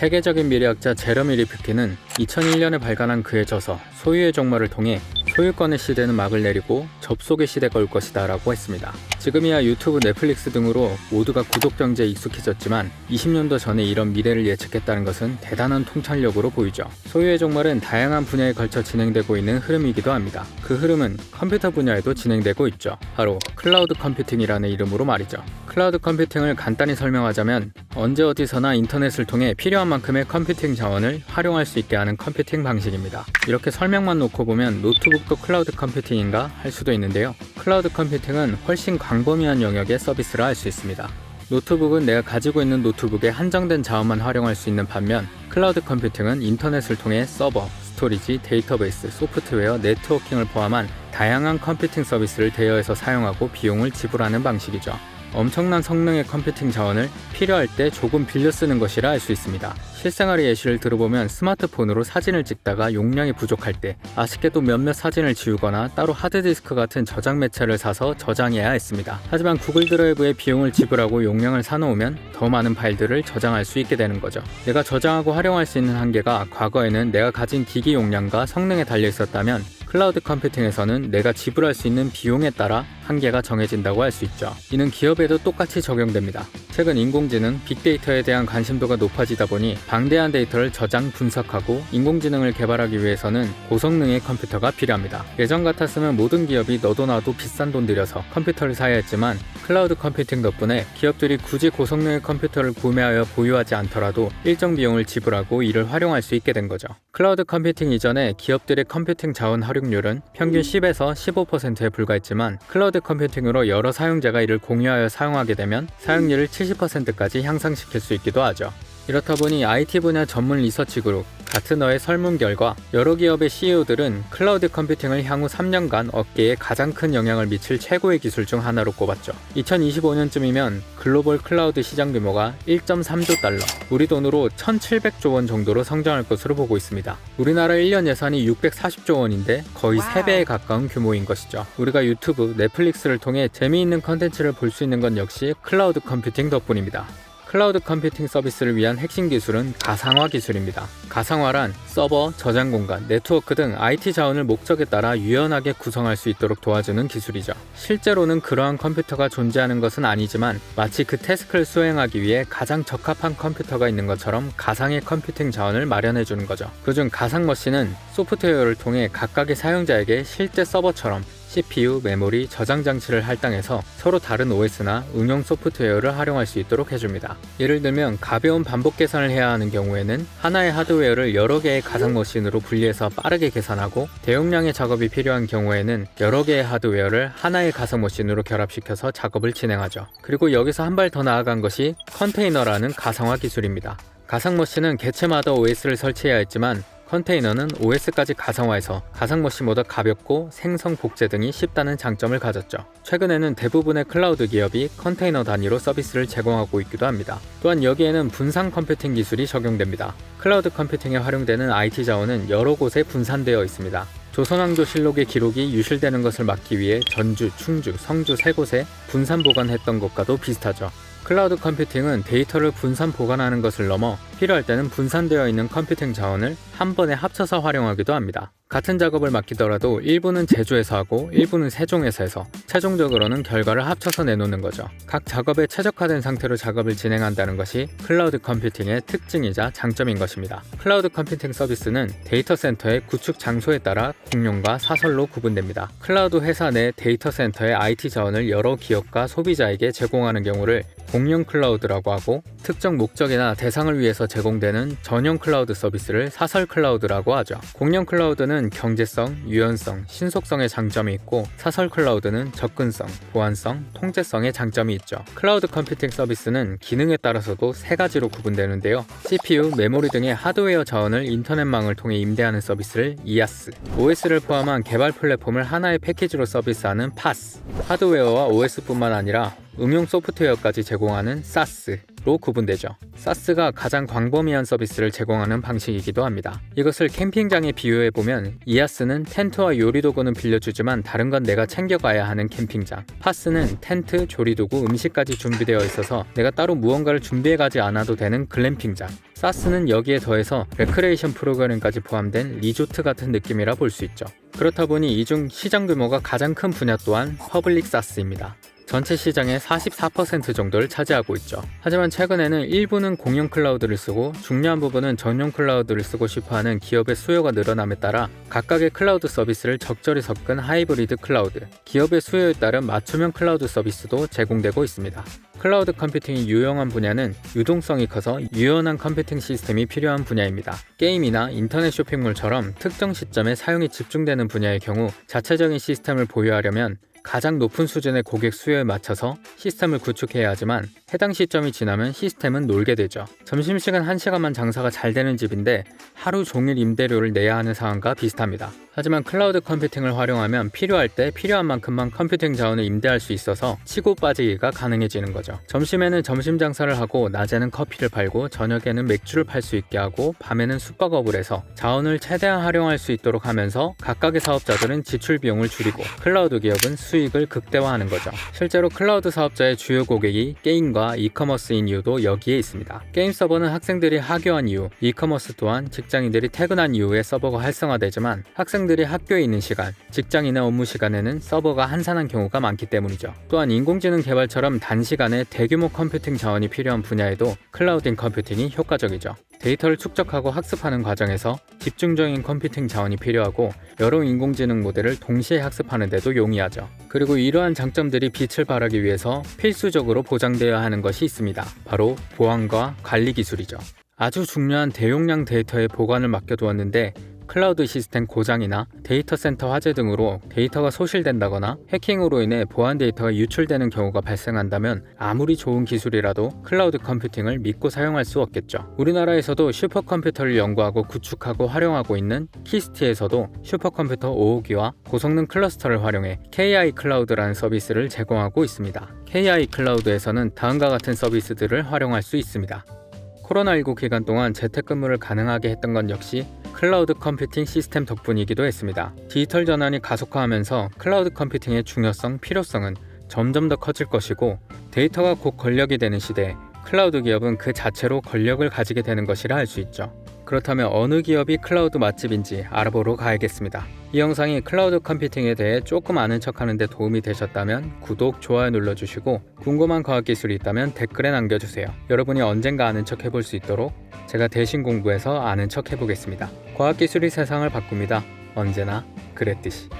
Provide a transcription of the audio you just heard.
세계적인 미래학자 제러미 리프키는 2001년에 발간한 그의 저서 소유의 종말을 통해 소유권의 시대는 막을 내리고 접속의 시대가 올 것이다 라고 했습니다. 지금이야 유튜브, 넷플릭스 등으로 모두가 구독 경제에 익숙해졌지만 20년도 전에 이런 미래를 예측했다는 것은 대단한 통찰력으로 보이죠. 소유의 종말은 다양한 분야에 걸쳐 진행되고 있는 흐름이기도 합니다. 그 흐름은 컴퓨터 분야에도 진행되고 있죠. 바로 클라우드 컴퓨팅이라는 이름으로 말이죠. 클라우드 컴퓨팅을 간단히 설명하자면 언제 어디서나 인터넷을 통해 필요한 만큼의 컴퓨팅 자원을 활용할 수 있게 하는 컴퓨팅 방식입니다. 이렇게 설명만 놓고 보면 노트북도 클라우드 컴퓨팅인가 할 수도 있는데요. 클라우드 컴퓨팅은 훨씬 광범위한 영역의 서비스를 할수 있습니다. 노트북은 내가 가지고 있는 노트북에 한정된 자원만 활용할 수 있는 반면 클라우드 컴퓨팅은 인터넷을 통해 서버, 스토리지, 데이터베이스, 소프트웨어, 네트워킹을 포함한 다양한 컴퓨팅 서비스를 대여해서 사용하고 비용을 지불하는 방식이죠. 엄청난 성능의 컴퓨팅 자원을 필요할 때 조금 빌려 쓰는 것이라 할수 있습니다. 실생활의 예시를 들어보면 스마트폰으로 사진을 찍다가 용량이 부족할 때 아쉽게도 몇몇 사진을 지우거나 따로 하드디스크 같은 저장 매체를 사서 저장해야 했습니다. 하지만 구글 드라이브에 비용을 지불하고 용량을 사놓으면 더 많은 파일들을 저장할 수 있게 되는 거죠. 내가 저장하고 활용할 수 있는 한계가 과거에는 내가 가진 기기 용량과 성능에 달려 있었다면 클라우드 컴퓨팅에서는 내가 지불할 수 있는 비용에 따라 한계가 정해진다고 할 수 있죠. 이는 기업에도 똑같이 적용됩니다. 최근 인공지능, 빅데이터에 대한 관심도가 높아지다 보니 방대한 데이터를 저장, 분석하고 인공지능을 개발하기 위해서는 고성능의 컴퓨터가 필요합니다. 예전 같았으면 모든 기업이 너도 나도 비싼 돈 들여서 컴퓨터를 사야 했지만 클라우드 컴퓨팅 덕분에 기업들이 굳이 고성능의 컴퓨터를 구매하여 보유하지 않더라도 일정 비용을 지불하고 이를 활용할 수 있게 된 거죠. 클라우드 컴퓨팅 이전에 기업들의 컴퓨팅 자원 활용 률은 평균 10에서 15%에 불과했지만 클라우드 컴퓨팅으로 여러 사용자가 이를 공유하여 사용하게 되면 사용률을 70%까지 향상시킬 수 있기도 하죠. 이렇다 보니 IT 분야 전문 리서치 그룹 가트너의 설문 결과 여러 기업의 CEO들은 클라우드 컴퓨팅을 향후 3년간 업계에 가장 큰 영향을 미칠 최고의 기술 중 하나로 꼽았죠. 2025년쯤이면 글로벌 클라우드 시장 규모가 1.3조 달러, 우리 돈으로 1,700조 원 정도로 성장할 것으로 보고 있습니다. 우리나라 1년 예산이 640조 원인데 거의 와우. 3배에 가까운 규모인 것이죠. 우리가 유튜브, 넷플릭스를 통해 재미있는 컨텐츠를 볼 수 있는 건 역시 클라우드 컴퓨팅 덕분입니다. 클라우드 컴퓨팅 서비스를 위한 핵심 기술은 가상화 기술입니다. 가상화란 서버, 저장 공간, 네트워크 등 IT 자원을 목적에 따라 유연하게 구성할 수 있도록 도와주는 기술이죠. 실제로는 그러한 컴퓨터가 존재하는 것은 아니지만 마치 그 태스크를 수행하기 위해 가장 적합한 컴퓨터가 있는 것처럼 가상의 컴퓨팅 자원을 마련해 주는 거죠. 그중 가상 머신은 소프트웨어를 통해 각각의 사용자에게 실제 서버처럼 CPU, 메모리, 저장 장치를 할당해서 서로 다른 OS나 응용 소프트웨어를 활용할 수 있도록 해줍니다. 예를 들면 가벼운 반복 계산을 해야 하는 경우에는 하나의 하드웨어를 여러 개의 가상 머신으로 분리해서 빠르게 계산하고 대용량의 작업이 필요한 경우에는 여러 개의 하드웨어를 하나의 가상 머신으로 결합시켜서 작업을 진행하죠. 그리고 여기서 한 발 더 나아간 것이 컨테이너라는 가상화 기술입니다. 가상 머신은 개체마다 OS를 설치해야 했지만 컨테이너는 OS까지 가상화해서 가상머신보다 가볍고 생성 복제 등이 쉽다는 장점을 가졌죠. 최근에는 대부분의 클라우드 기업이 컨테이너 단위로 서비스를 제공하고 있기도 합니다. 또한 여기에는 분산 컴퓨팅 기술이 적용됩니다. 클라우드 컴퓨팅에 활용되는 IT 자원은 여러 곳에 분산되어 있습니다. 조선왕조 실록의 기록이 유실되는 것을 막기 위해 전주, 충주, 성주 세 곳에 분산 보관했던 것과도 비슷하죠. 클라우드 컴퓨팅은 데이터를 분산 보관하는 것을 넘어 필요할 때는 분산되어 있는 컴퓨팅 자원을 한 번에 합쳐서 활용하기도 합니다. 같은 작업을 맡기더라도 일부는 제조에서 하고 일부는 세종에서 해서 최종적으로는 결과를 합쳐서 내놓는 거죠. 각 작업에 최적화된 상태로 작업을 진행한다는 것이 클라우드 컴퓨팅의 특징이자 장점인 것입니다. 클라우드 컴퓨팅 서비스는 데이터 센터의 구축 장소에 따라 공용과 사설로 구분됩니다. 클라우드 회사 내 데이터 센터의 IT 자원을 여러 기업과 소비자에게 제공하는 경우를 공용 클라우드라고 하고 특정 목적이나 대상을 위해서 제공되는 전용 클라우드 서비스를 사설 클라우드라고 하죠. 공용 클라우드는 경제성, 유연성, 신속성의 장점이 있고 사설 클라우드는 접근성, 보안성, 통제성의 장점이 있죠. 클라우드 컴퓨팅 서비스는 기능에 따라서도 세 가지로 구분되는데요. CPU, 메모리 등의 하드웨어 자원을 인터넷망을 통해 임대하는 서비스를 IaaS, OS를 포함한 개발 플랫폼을 하나의 패키지로 서비스하는 PaaS, 하드웨어와 OS뿐만 아니라 응용 소프트웨어까지 제공하는 SaaS로 구분되죠. SaaS가 가장 광범위한 서비스를 제공하는 방식이기도 합니다. 이것을 캠핑장에 비유해 보면 이아스는 텐트와 요리 도구는 빌려주지만 다른 건 내가 챙겨가야 하는 캠핑장. 파스는 텐트, 조리 도구, 음식까지 준비되어 있어서 내가 따로 무언가를 준비해 가지 않아도 되는 글램핑장. 사스는 여기에 더해서 레크레이션 프로그램까지 포함된 리조트 같은 느낌이라 볼 수 있죠. 그렇다 보니 이 중 시장 규모가 가장 큰 분야 또한 퍼블릭 사스입니다. 전체 시장의 44% 정도를 차지하고 있죠. 하지만 최근에는 일부는 공용 클라우드를 쓰고 중요한 부분은 전용 클라우드를 쓰고 싶어하는 기업의 수요가 늘어남에 따라 각각의 클라우드 서비스를 적절히 섞은 하이브리드 클라우드, 기업의 수요에 따른 맞춤형 클라우드 서비스도 제공되고 있습니다. 클라우드 컴퓨팅이 유용한 분야는 유동성이 커서 유연한 컴퓨팅 시스템이 필요한 분야입니다. 게임이나 인터넷 쇼핑몰처럼 특정 시점에 사용이 집중되는 분야의 경우 자체적인 시스템을 보유하려면 가장 높은 수준의 고객 수요에 맞춰서 시스템을 구축해야 하지만 해당 시점이 지나면 시스템은 놀게 되죠. 점심시간 1시간만 장사가 잘 되는 집인데 하루 종일 임대료를 내야 하는 상황과 비슷합니다. 하지만 클라우드 컴퓨팅을 활용하면 필요할 때 필요한 만큼만 컴퓨팅 자원을 임대할 수 있어서 치고 빠지기가 가능해지는 거죠. 점심에는 점심 장사를 하고 낮에는 커피를 팔고 저녁에는 맥주를 팔 수 있게 하고 밤에는 숙박업을 해서 자원을 최대한 활용할 수 있도록 하면서 각각의 사업자들은 지출 비용을 줄이고 클라우드 기업은 수익을 극대화하는 거죠. 실제로 클라우드 사업자의 주요 고객이 게임과 이커머스인 이유도 여기에 있습니다. 게임 서버는 학생들이 하교한 이후, 이커머스 또한 직장인들이 퇴근한 이후에 서버가 활성화되지만 학생들 이 학교에 있는 시간, 직장인의 업무 시간에는 서버가 한산한 경우가 많기 때문이죠. 또한 인공지능 개발처럼 단시간에 대규모 컴퓨팅 자원이 필요한 분야에도 클라우딩 컴퓨팅이 효과적이죠. 데이터를 축적하고 학습하는 과정에서 집중적인 컴퓨팅 자원이 필요하고 여러 인공지능 모델을 동시에 학습하는 데도 용이하죠. 그리고 이러한 장점들이 빛을 발하기 위해서 필수적으로 보장되어야 하는 것이 있습니다. 바로 보안과 관리 기술이죠. 아주 중요한 대용량 데이터의 보관을 맡겨두었는데 클라우드 시스템 고장이나 데이터 센터 화재 등으로 데이터가 소실된다거나 해킹으로 인해 보안 데이터가 유출되는 경우가 발생한다면 아무리 좋은 기술이라도 클라우드 컴퓨팅을 믿고 사용할 수 없겠죠. 우리나라에서도 슈퍼컴퓨터를 연구하고 구축하고 활용하고 있는 키스티에서도 슈퍼컴퓨터 5호기와 고성능 클러스터를 활용해 KI 클라우드라는 서비스를 제공하고 있습니다. KI 클라우드에서는 다음과 같은 서비스들을 활용할 수 있습니다. 코로나19 기간 동안 재택근무를 가능하게 했던 건 역시 클라우드 컴퓨팅 시스템 덕분이기도 했습니다. 디지털 전환이 가속화하면서 클라우드 컴퓨팅의 중요성, 필요성은 점점 더 커질 것이고 데이터가 곧 권력이 되는 시대에 클라우드 기업은 그 자체로 권력을 가지게 되는 것이라 할 수 있죠. 그렇다면 어느 기업이 클라우드 맛집인지 알아보러 가야겠습니다. 이 영상이 클라우드 컴퓨팅에 대해 조금 아는 척 하는데 도움이 되셨다면 구독, 좋아요 눌러주시고 궁금한 과학기술이 있다면 댓글에 남겨주세요. 여러분이 언젠가 아는 척 해볼 수 있도록 제가 대신 공부해서 아는 척 해보겠습니다. 과학기술이 세상을 바꿉니다. 언제나 그랬듯이.